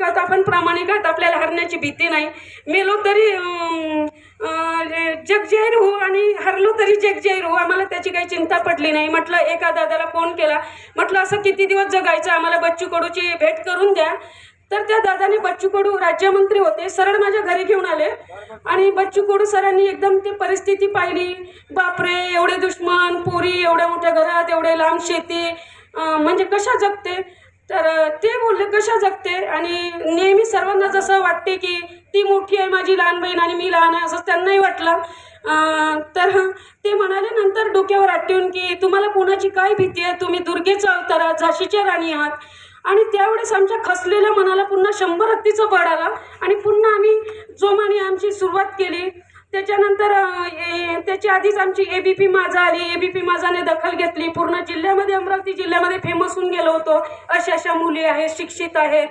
प्रामाणिक आहात आपण प्रामाणिक आहात आपल्याला हरण्याची भीती नाही. मेलो तरी जगजाहीर जग हो आणि हरलो तरी जगजाहीर हो आम्हाला त्याची काही चिंता पडली नाही. म्हटलं एका दादाला फोन केला. म्हटलं असं किती दिवस जगायचं? आम्हाला बच्चू कडूची भेट करून द्या. तर त्या दादाने बच्चू कडू राज्यमंत्री होते. सरळ माझ्या घरी घेऊन आले. आणि बच्चू कडू सरांनी एकदम ती परिस्थिती पाहिली. बापरे एवढे दुश्मन पोरी एवढ्या मोठ्या घरात एवढे लांब शेती म्हणजे कशा जगते? तर ते बोलले कशा जगते? आणि नेहमी सर्वांना जसं वाटते की ती मोठी आहे माझी लहान बहीण आणि मी लहान आहे असं त्यांनाही वाटलं. तर ते म्हणाले नंतर डोक्यावर आठवून की तुम्हाला कोणाची काय भीती आहे? तुम्ही दुर्गेचा अवतार आहात झाशीच्या राणी आहात. आणि त्यावेळेस आमच्या खसलेल्या मनाला पुन्हा शंभर हत्तीचं बळ आला आणि पुन्हा आम्ही जोमाने आमची सुरुवात केली. त्याच्यानंतर त्याच्या आधीच आमची ए बी पी माझा आली. ए बी पी माझाने दखल घेतली. पूर्ण जिल्ह्यामध्ये अमरावती जिल्ह्यामध्ये फेमस होऊन गेलो होतो. अशा अशा मुली आहेत शिक्षित आहेत.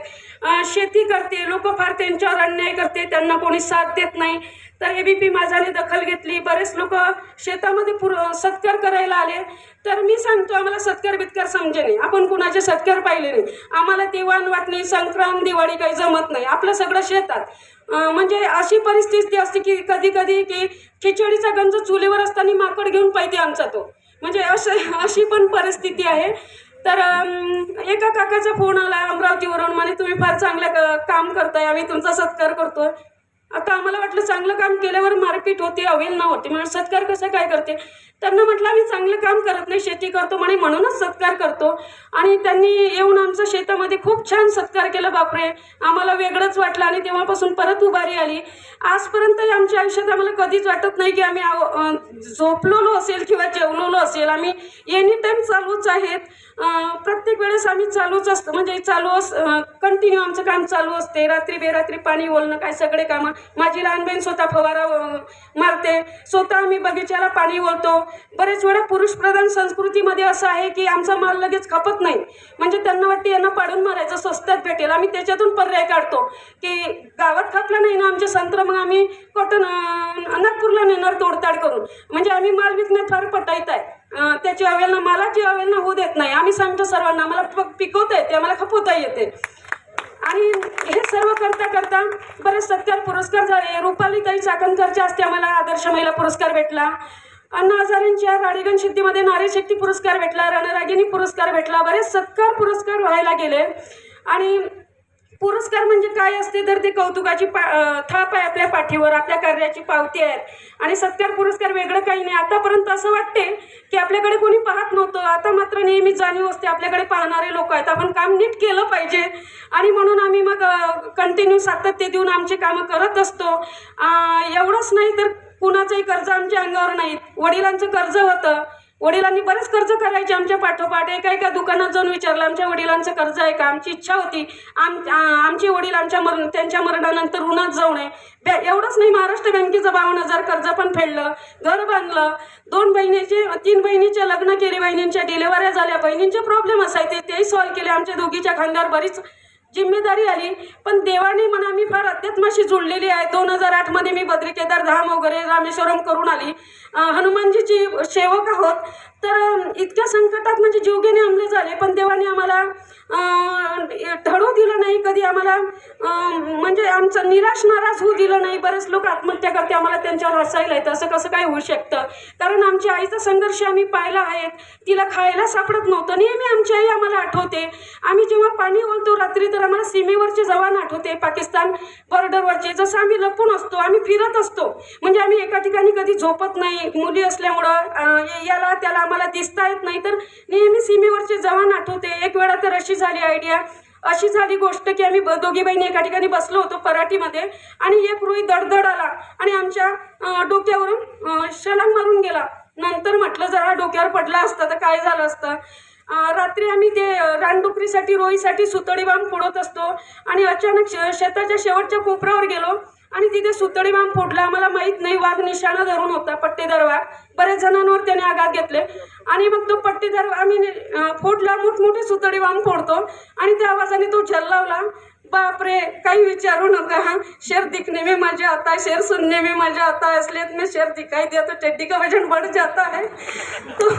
शेती करते. लोक फार त्यांच्यावर अन्याय करते. त्यांना कोणी साथ देत नाही. तर ए बी पी माझाने दखल घेतली. बरेच लोक शेतामध्ये पुर सत्कार करायला आले. तर मी सांगतो आम्हाला सत्कार बित्कार समजे नाही. आपण कुणाचे सत्कार पाहिले नाही. आम्हाला दिवाण वाटणी संक्रांत दिवाळी काही जमत नाही. आपलं सगळं शेतात. म्हणजे अशी परिस्थिती असते की कधी कधी की खिचडीचा गंज चुलीवर असताना माकड घेऊन पाहिजे आमचा तो. म्हणजे असं अशी पण परिस्थिती आहे. तर एका काकाचा फोन आला अमरावतीवरून म्हणे तुम्ही फार चांगलं क- काम करताय आम्ही तुमचा सत्कार करतोय. आता आम्हाला वाटलं चांगलं काम केल्यावर मारपीट होते अवेलना होते. म्हणजे सत्कार कसं काय करते? त्यांना म्हटलं आम्ही चांगलं काम करत नाही शेती करतो म्हणे म्हणूनच सत्कार करतो. आणि त्यांनी येऊन आमचं शेतामध्ये खूप छान सत्कार केला बापरे! आम्हाला वेगळंच वाटलं आणि तेव्हापासून परत उभारी आली. आजपर्यंत आमच्या आयुष्यात आम्हाला कधीच वाटत नाही की आम्ही आव- झोपलेलो असेल किंवा जेवलेलो असेल. आम्ही एनी टाईम चालूच आहेत. प्रत्येक वेळेस आम्ही चालूच असतो. म्हणजे चालू अस कंटिन्यू आमचं काम चालू असते. रात्री बेरात्री पाणी ओलणं काय सगळे कामं. माझी लहान बहीण स्वतः फवारा मारते. स्वतः आम्ही बगीच्याला पाणी ओलतो. बरेच वेळा पुरुषप्रधान संस्कृतीमध्ये असं आहे की आमचा माल लगेच खपत नाही. म्हणजे त्यांना वाटते यांना पाडून मारायचं स्वस्तात भेटेल. आम्ही त्याच्यातून पर्याय काढतो. की गावात खपला नाही ना आमचे संत्र मग आम्ही कॉटन नागपूरला नेणार तोडताड करून. म्हणजे आम्ही माल विकण्यात फार पटायत आहे. त्याची अवेलना मालाची अवेलना होऊ देत नाही. आम्ही सांगतो सर्वांना आम्हाला पिकवता येते आम्हाला खपवता येते. आणि हे सर्व करता करता बरेच सत्कार पुरस्कार झाले. रुपालीताई चाकणकरच्या हस्ते आम्हाला आदर्श महिला पुरस्कार भेटला. अण्णा हजारेंच्या राडीगण शेतीमध्ये नारी शक्ती पुरस्कार भेटला रणरागिनी पुरस्कार भेटला बरेच सत्कार पुरस्कार व्हायला गेले. आणि पुरस्कार म्हणजे काय असते? तर ते कौतुकाची पा थाप आहे आपल्या पाठीवर आपल्या कार्याची पावती आहे आणि सत्कार पुरस्कार वेगळं काही नाही. आतापर्यंत असं वाटते की आपल्याकडे कोणी पाहत नव्हतं. आता मात्र नेहमी जाणीव असते आपल्याकडे पाहणारे लोक आहेत. आपण काम नीट केलं पाहिजे. आणि म्हणून आम्ही मग कंटिन्यू सातत्य देऊन आमचे कामं करत असतो. एवढंच नाही तर कुणाचंही कर्ज आमच्या अंगावर नाही. वडिलांचं कर्ज होतं. वडिलांनी बरेच कर्ज करायचे आमच्या पाठोपाठ. एका एका दुकानात जाऊन विचारलं आमच्या वडिलांचं कर्ज आहे का? आमची इच्छा होती. आम आमचे वडील आमच्या मरण त्यांच्या मरणानंतर ऋणात जाऊ नये. बॅ एवढंच नाही महाराष्ट्र बँकेचं बावन्न हजार कर्ज पण फेडलं. घर बांधलं. दोन बहिणीचे तीन बहिणीचे लग्न केले बहिणींच्या डिलेवऱ्या झाल्या. बहिणींचे प्रॉब्लेम असायचे. तेही सॉल्व्ह केले. आमच्या दोघीच्या खांद्यावर बरीच जिम्मेदारी आली. पण देवाने म्हणा मी फार अध्यात्माशी जुळलेली आहे. दोन हजार आठमध्ये मी बद्री केदार धाम वगैरे रामेश्वरम करून आली. हनुमानजीची सेवक आहोत. तर इतक्या संकटात म्हणजे जीवघेणे हमले झाले पण देवाने आम्हाला ठरवू दिलं नाही कधी आम्हाला म्हणजे आमचं निराश नाराज होऊ दिलं नाही. बरेच लोक आत्महत्या करते आम्हाला त्यांच्यावर हसायला येतं असं कसं काय होऊ शकतं? कारण आमच्या आईचा संघर्ष आम्ही पाहिला आहे. तिला खायला सापडत नव्हतं. नेहमी आमची आई आम्हाला आठवते. आम्ही जेव्हा पाणी ओलतो रात्री तर आम्हाला सीमेवरचे जवान आठवते. पाकिस्तान बॉर्डरवरचे जसं आम्ही लपून असतो आम्ही फिरत असतो. म्हणजे आम्ही एका ठिकाणी कधी झोपत नाही. मुली असल्यामुळं याला त्याला आम्हाला दिसता येत नाही. तर नेहमी सीमेवरचे जवान आठवते. एक वेळा तर अशी झाली आयडिया अशी झाली गोष्ट की आम्ही दोघी बहिणी एका ठिकाणी बसलो होतो पराठीमध्ये आणि एक रुई दडदड आला आणि आमच्या डोक्यावरून अं, शलांग मारून गेला. नंतर म्हटलं जरा डोक्यावर पडला असता तर काय झालं असतं? रात्री आम्ही ते रानडुकरीसाठी रोईसाठी सुतळी बांब फोडत असतो आणि अचानक शेताच्या शेवटच्या कोपऱ्यावर गेलो. आणि तिथे सुतळी बांब फोडला आम्हाला माहीत नाही वाघ निशाणा धरून होता पट्टेदार वाघ बरेच जणांवर त्याने आघात घेतले. आणि मग तो पट्टेदार आम्ही फोडला मोठमोठे सुतळी बांब फोडतो. आणि त्या आवाजाने तो झल्लावला. बापरे काही विचारू नका. हा शेर दिखने में मजा आता है शेर सुनने में मजा आता है असलियत मी शेर दिखाई दिया तो चड्डी का वजन बढ़ जाता है. तो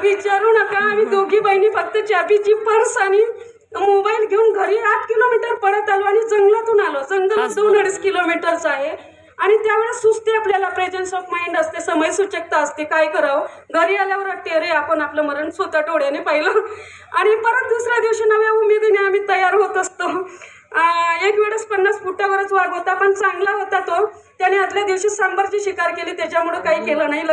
विचारू नका. आम्ही दोघी बहिणी फक्त चाबीची पर्स आणि मोबाईल घेऊन घरी आठ किलोमीटर परत आलो आणि जंगलातून आलो. जंगल दोन अडीच किलोमीटरचं आहे. आणि त्यावेळेस सुस्ती आपल्याला प्रेझेन्स ऑफ माइंड असते समयसूचकता असते. काय करावं? घरी आल्यावर वाटते अरे आपण आपलं मरण स्वतः डोळ्याने पाहिलं. आणि परत दुसऱ्या दिवशी नव्या उमेदीने आम्ही तयार होत असतो. एक वेळेस पन्नास फुटावरच वाघ होता पण चांगला होता तो. त्याने आदल्या दिवशी सांबारची शिकार केली त्याच्यामुळं काही केलं नाही.